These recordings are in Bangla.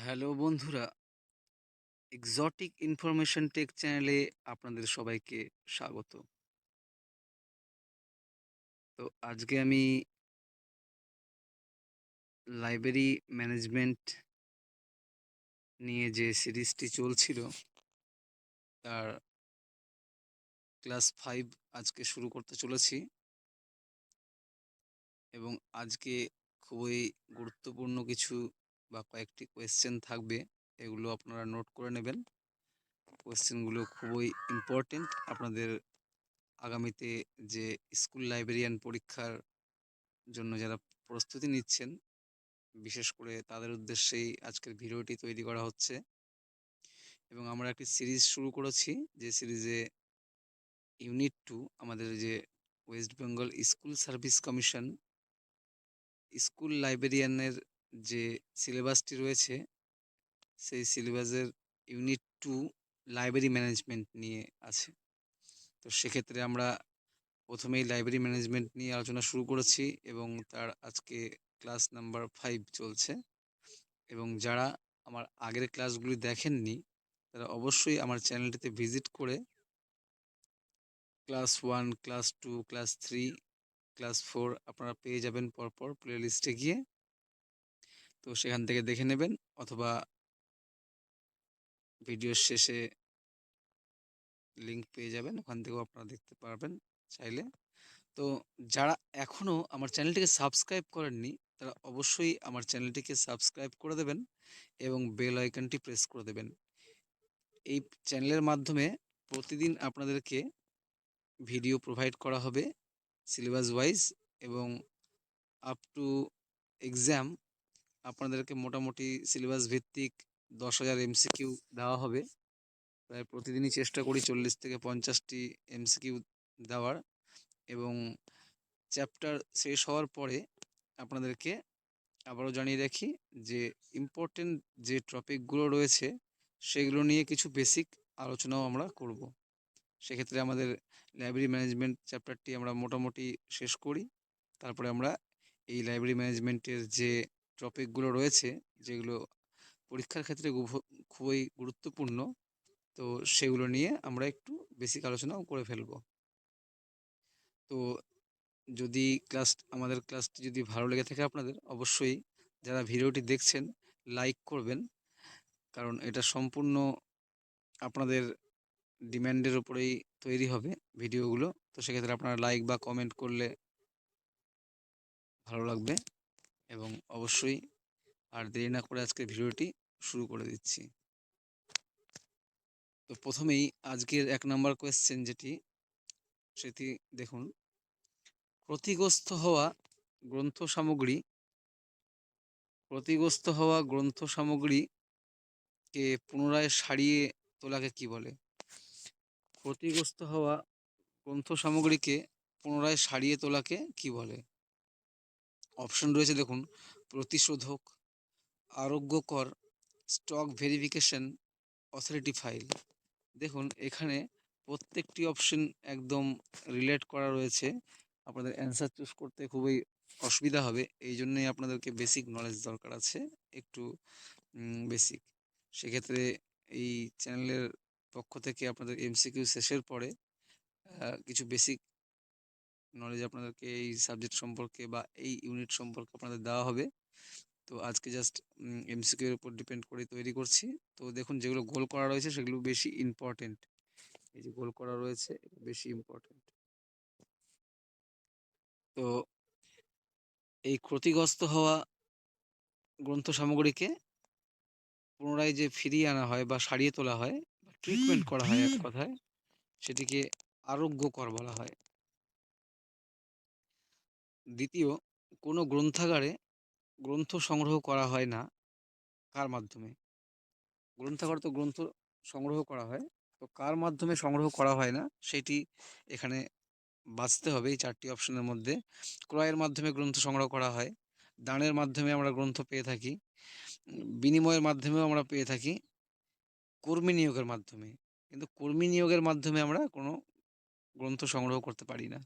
হ্যালো বন্ধুরা এক্সোটিক ইনফরমেশন টেক চ্যানেলে আপনাদের সবাইকে স্বাগত। তো আজকে আমি লাইব্রেরি ম্যানেজমেন্ট নিয়ে যে সিরিজটি চলছিল, তার ক্লাস ফাইভ আজকে শুরু করতে চলেছি। এবং আজকে খুবই গুরুত্বপূর্ণ কিছু বা কয়েকটি কোয়েশ্চেন থাকবে, এগুলো আপনারা নোট করে নেবেন। কোয়েশ্চেনগুলো খুবই ইম্পর্টেন্ট আপনাদের আগামীতে যে স্কুল লাইব্রেরিয়ান পরীক্ষার জন্য যারা প্রস্তুতি নিচ্ছেন, বিশেষ করে তাদের উদ্দেশ্যেই আজকের ভিডিওটি তৈরি করা হচ্ছে। এবং আমরা একটি সিরিজ শুরু করেছি, যে সিরিজে ইউনিট টু আমাদের যে West Bengal school service commission school লাইব্রেরিয়ানের যে সিলেবাসটি রয়েছে, সেই সিলেবাসের ইউনিট টু লাইব্রেরি ম্যানেজমেন্ট নিয়ে আছে। তো সেক্ষেত্রে আমরা প্রথমেই লাইব্রেরি ম্যানেজমেন্ট নিয়ে আলোচনা শুরু করেছি এবং তার আজকে ক্লাস নাম্বার ফাইভ চলছে। এবং যারা আমার আগের ক্লাসগুলি দেখেননি, তারা অবশ্যই আমার চ্যানেলটিতে ভিজিট করে class one class two class three class four আপনারা পেয়ে যাবেন পরপর প্লে লিস্টে গিয়ে। তো সেখান থেকে দেখে নেবেন অথবা ভিডিওর শেষে লিঙ্ক পেয়ে যাবেন, ওখান থেকেও আপনারা দেখতে পারবেন চাইলে। তো যারা এখনও আমার চ্যানেলটিকে সাবস্ক্রাইব করেননি, তারা অবশ্যই আমার চ্যানেলটিকে সাবস্ক্রাইব করে দেবেন এবং বেল আইকনটি প্রেস করে দেবেন। এই চ্যানেলের মাধ্যমে প্রতিদিন আপনাদেরকে ভিডিও প্রোভাইড করা হবে সিলেবাস ওয়াইজ এবং আপ টু এক্সাম আপনাদেরকে মোটামুটি সিলেবাস ভিত্তিক দশ হাজার এমসিকিউ দেওয়া হবে। প্রায় প্রতিদিনই চেষ্টা করি চল্লিশ থেকে পঞ্চাশটি এমসিকিউ দেওয়ার এবং চ্যাপ্টার শেষ হওয়ার পরে আপনাদেরকে আবারও জানিয়ে রাখি যে ইম্পর্টেন্ট যে টপিকগুলো রয়েছে সেগুলো নিয়ে কিছু বেসিক আলোচনাও আমরা করব। সেক্ষেত্রে আমাদের লাইব্রেরি ম্যানেজমেন্ট চ্যাপ্টারটি আমরা মোটামুটি শেষ করি। তারপরে আমরা এই লাইব্রেরি ম্যানেজমেন্টের যে টপিকগুলো রয়েছে, যেগুলো পরীক্ষার ক্ষেত্রে খুবই গুরুত্বপূর্ণ, তো সেগুলো নিয়ে আমরা একটু বেসিক আলোচনাও করে ফেলব। তো যদি ক্লাস আমাদের ক্লাসটি যদি ভালো লেগে থাকে আপনাদের, অবশ্যই যারা ভিডিওটি দেখছেন লাইক করবেন, কারণ এটা সম্পূর্ণ আপনাদের ডিম্যান্ডের উপরেই তৈরি হবে ভিডিওগুলো, তো সেক্ষেত্রে আপনারা লাইক বা কমেন্ট করলে ভালো লাগবে। এবং অবশ্যই আর দেরি না করে আজকে ভিডিওটি শুরু করে দিচ্ছি। তো প্রথমেই আজকের এক নম্বর কোয়েশ্চেন যেটি, সেটি দেখুন। ক্ষতিগ্রস্ত হওয়া গ্রন্থ সামগ্রী, ক্ষতিগ্রস্ত হওয়া গ্রন্থ সামগ্রীকে পুনরায় সারিয়ে তোলাকে কি বলে? ক্ষতিগ্রস্ত হওয়া গ্রন্থ সামগ্রীকে পুনরায় সারিয়ে তোলাকে কি বলে? অপশন রয়েছে দেখুন, প্রতিশোধক, আরোগ্যকর, স্টক ভেরিফিকেশন, অথরিটি ফাইল। দেখুন, এখানে প্রত্যেকটি অপশন একদম রিলেট করা রয়েছে। আপনাদের অ্যান্সার চুজ করতে খুবই অসুবিধা হবে। এই জন্যই আপনাদেরকে বেসিক নলেজ দরকার আছে, একটু বেসিক। সেক্ষেত্রে এই চ্যানেলের পক্ষ থেকে আপনাদের এমসিকিউ শেষের পরে কিছু বেসিক নলেজ আপনাদেরকে এই সাবজেক্ট সম্পর্কে বা এই ইউনিট সম্পর্কে আপনাদের দেওয়া হবে। তো আজকে জাস্ট এমসিকিউ এর উপর ডিপেন্ড করে তৈরি করছি। তো দেখুন, যেগুলো গোল করা রয়েছে, সেগুলো বেশি ইম্পর্টেন্ট এই যে গোল করা রয়েছে, বেশি ইম্পর্টেন্ট তো এই ক্ষতিগ্রস্ত হওয়া গ্রন্থ সামগ্রীকে পুনরায় যে ফিরিয়ে আনা হয় বা সারিয়ে তোলা হয়, বা ট্রিটমেন্ট করা হয় এক কথায়, সেটিকে আরোগ্যকর বলা হয়। দ্বিতীয়, কোনো গ্রন্থাগারে গ্রন্থ সংগ্রহ করা হয় না কার মাধ্যমে? গ্রন্থাগার তো গ্রন্থ সংগ্রহ করা হয়, তো কার মাধ্যমে সংগ্রহ করা হয় না সেটি এখানে বাঁচতে হবে এই চারটি অপশনের মধ্যে। ক্রয়ের মাধ্যমে গ্রন্থ সংগ্রহ করা হয়, দানের মাধ্যমে আমরা গ্রন্থ পেয়ে থাকি, বিনিময়ের মাধ্যমেও আমরা পেয়ে থাকি, কর্মী নিয়োগের মাধ্যমে। কিন্তু কর্মী নিয়োগের মাধ্যমে আমরা কোনো গ্রন্থ সংগ্রহ করতে পারি না।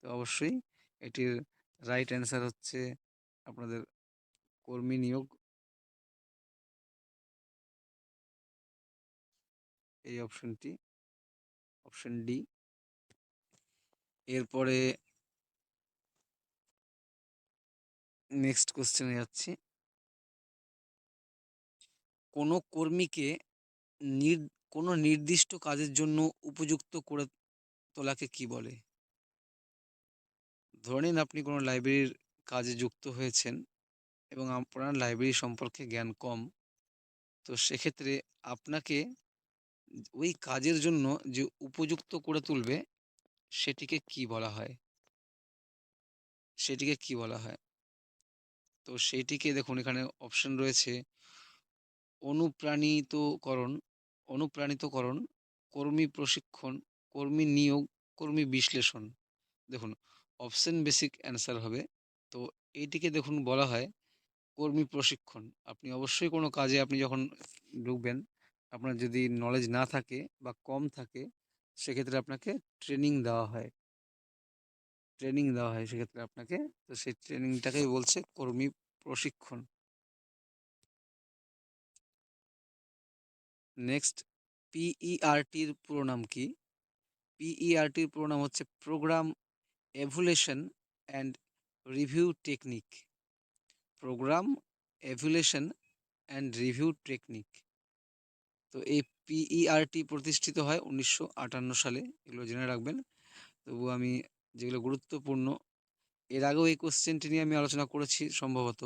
তো অবশ্যই এটির রাইট অ্যান্সার হচ্ছে আপনাদের কর্মী নিয়োগ। এই অপশনটি অপশন ডি এরপরে নেক্সট কোশ্চেনে যাচ্ছি। কোনো কর্মীকে নির, কোনো নির্দিষ্ট কাজের জন্য উপযুক্ত করে তোলাকে কি বলে? ধরে নিন আপনি কোনো লাইব্রেরির কাজে যুক্ত হয়েছেন এবং আপনার লাইব্রেরি সম্পর্কে জ্ঞান কম। তো সেক্ষেত্রে আপনাকে ওই কাজের জন্য যে উপযুক্ত করে তুলবে সেটিকে কি বলা হয়? সেটিকে কি বলা হয়? তো সেইটিকে দেখুন, এখানে অপশন রয়েছে অনুপ্রাণিতকরণ অনুপ্রাণিতকরণ, কর্মী প্রশিক্ষণ, কর্মী নিয়োগ, কর্মী বিশ্লেষণ। দেখুন অপশন বেসিক অ্যান্সার হবে। তো এইটিকে দেখুন বলা হয় কর্মী প্রশিক্ষণ। আপনি অবশ্যই কোনো কাজে আপনি যখন ঢুকবেন, আপনার যদি নলেজ না থাকে বা কম থাকে, সেক্ষেত্রে আপনাকে ট্রেনিং দেওয়া হয়। ট্রেনিং দেওয়া হয় সেক্ষেত্রে আপনাকে। তো সেই ট্রেনিংটাকেই বলছে কর্মী প্রশিক্ষণ। নেক্সট পিইআরটির পুরো নাম কি? পিইআরটির পুরো নাম হচ্ছে program evaluation and review technique. Program, evaluation and review technique. তো এই পিইআরটি প্রতিষ্ঠিত হয় উনিশশো আটান্ন সালে, এগুলো জেনে রাখবেন। তবু আমি যেগুলো গুরুত্বপূর্ণ, এর আগেও এই কোশ্চেনটি নিয়ে আমি আলোচনা করেছি সম্ভবত,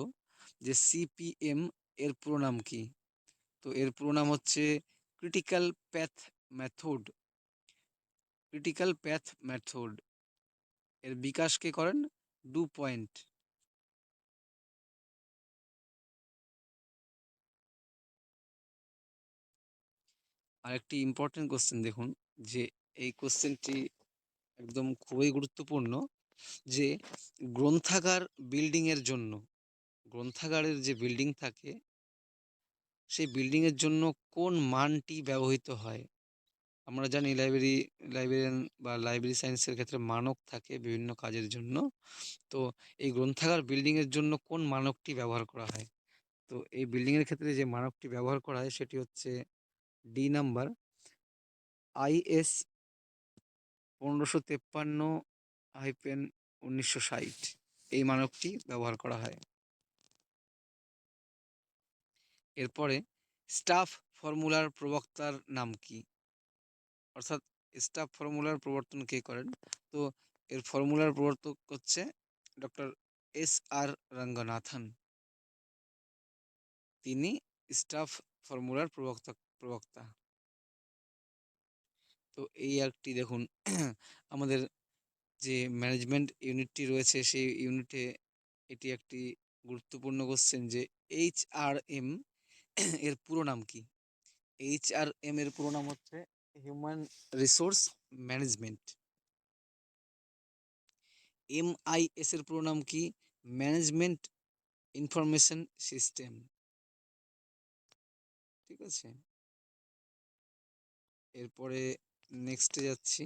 যে সিপিএম এর পুরো নাম কি? তো এর পুরো নাম হচ্ছে critical path method critical path method এর বিকাশ কে করেন? ডু পয়েন্ট। আরেকটি ইম্পর্টেন্ট কোশ্চেন দেখুন, যে এই কোশ্চেনটি একদম খুবই গুরুত্বপূর্ণ, যে গ্রন্থাগার বিল্ডিংয়ের জন্য, গ্রন্থাগারের যে বিল্ডিং থাকে, সেই বিল্ডিংয়ের জন্য কোন মানটি ব্যবহৃত হয়? আমরা জানি লাইব্রেরি, লাইব্রেরিয়ান বা লাইব্রেরি সায়েন্সের ক্ষেত্রে মানক থাকে বিভিন্ন কাজের জন্য। তো এই গ্রন্থাগার বিল্ডিংয়ের জন্য কোন মানকটি ব্যবহার করা হয়? তো এই বিল্ডিংয়ের ক্ষেত্রে যে মানকটি ব্যবহার করা হয় সেটি হচ্ছে ডি নাম্বার আইএস পনেরোশো তেপ্পান্ন হাইপেন উনিশশো ষাট। এই মানকটি ব্যবহার করা হয়। এরপরে স্টাফ ফর্মুলার প্রবক্তার নাম কি? অর্থাৎ স্টাফ ফর্মুলার প্রবর্তন কে করেন? তো এর ফর্মুলার প্রবর্তক হচ্ছে ডক্টর এস আর রঙ্গনাথন তিনি স্টাফ ফর্মুলার প্রবক্তা প্রবক্তা। তো এই একটি দেখুন, আমাদের যে ম্যানেজমেন্ট ইউনিটটি রয়েছে, সেই ইউনিটে এটি একটি গুরুত্বপূর্ণ কোশ্চেন যে এইচ আর এম এর পুরো নাম কি? এইচ আর এম এর পুরো নাম হচ্ছে human resource management M I S এর পুরো নাম কি? ম্যানেজমেন্ট ইনফরমেশন সিস্টেম ঠিক আছে? এরপরে নেক্সটে যাচ্ছি।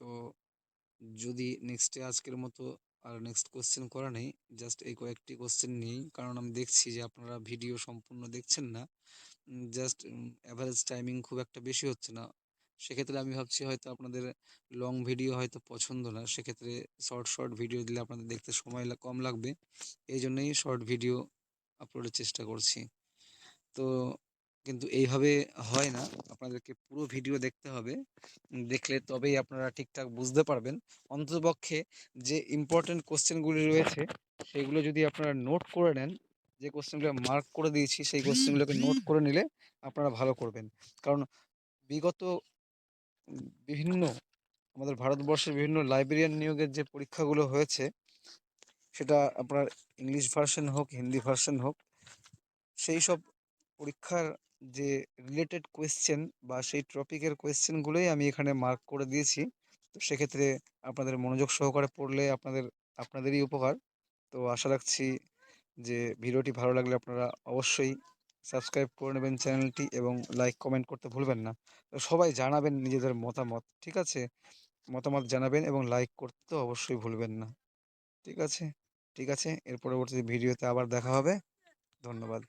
তো যদি নেক্সটে আজকের মতো আর নেক্সট কোশ্চেন করা নেই জাস্ট এই কয়েকটি কোশ্চেন নেই কারণ আমি দেখছি যে আপনারা ভিডিও সম্পূর্ণ দেখছেন না। জাস্ট অ্যাভারেজ টাইমিং খুব একটা বেশি হচ্ছে না। সেক্ষেত্রে আমি ভাবছি হয়তো আপনাদের লং ভিডিও হয়তো পছন্দ না, সেক্ষেত্রে শর্ট শর্ট ভিডিও দিলে আপনাদের দেখতে সময় কম লাগবে। এই জন্যই শর্ট ভিডিও আপলোডের চেষ্টা করছি। তো কিন্তু এইভাবে হয় না। আপনাদেরকে পুরো ভিডিও দেখতে হবে। দেখলে তবেই আপনারা ঠিকঠাক বুঝতে পারবেন। অন্ততপক্ষে যে ইম্পর্টেন্ট কোশ্চেনগুলি রয়েছে, সেগুলো যদি আপনারা নোট করে নেন, যে কোশ্চেনগুলো মার্ক করে দিয়েছি, সেই কোশ্চেনগুলোকে নোট করে নিলে আপনারা ভালো করবেন। কারণ বিগত বিভিন্ন, আমাদের ভারতবর্ষের বিভিন্ন লাইব্রেরিয়ান নিয়োগের যে পরীক্ষাগুলো হয়েছে, সেটা আপনার ইংলিশ ভার্সন হোক হিন্দি ভার্সন হোক, সেই সব পরীক্ষার যে রিলেটেড কোয়েশ্চেন বা সেই টপিকের কোয়েশ্চেনগুলোই আমি এখানে মার্ক করে দিয়েছি। তো সেক্ষেত্রে আপনাদের মনোযোগ সহকারে পড়লে আপনাদের, আপনাদেরই উপকার। তো আশা রাখছি যে ভিডিওটি ভালো লাগলে আপনারা অবশ্যই সাবস্ক্রাইব করে নেবেন চ্যানেলটি এবং লাইক কমেন্ট করতে ভুলবেন না। তো সবাই জানাবেন নিজেদের মতামত, ঠিক আছে? মতামত জানাবেন এবং লাইক করতে অবশ্যই ভুলবেন না। ঠিক আছে? ঠিক আছে? এর পরবর্তী ভিডিওতে আবার দেখা হবে। ধন্যবাদ।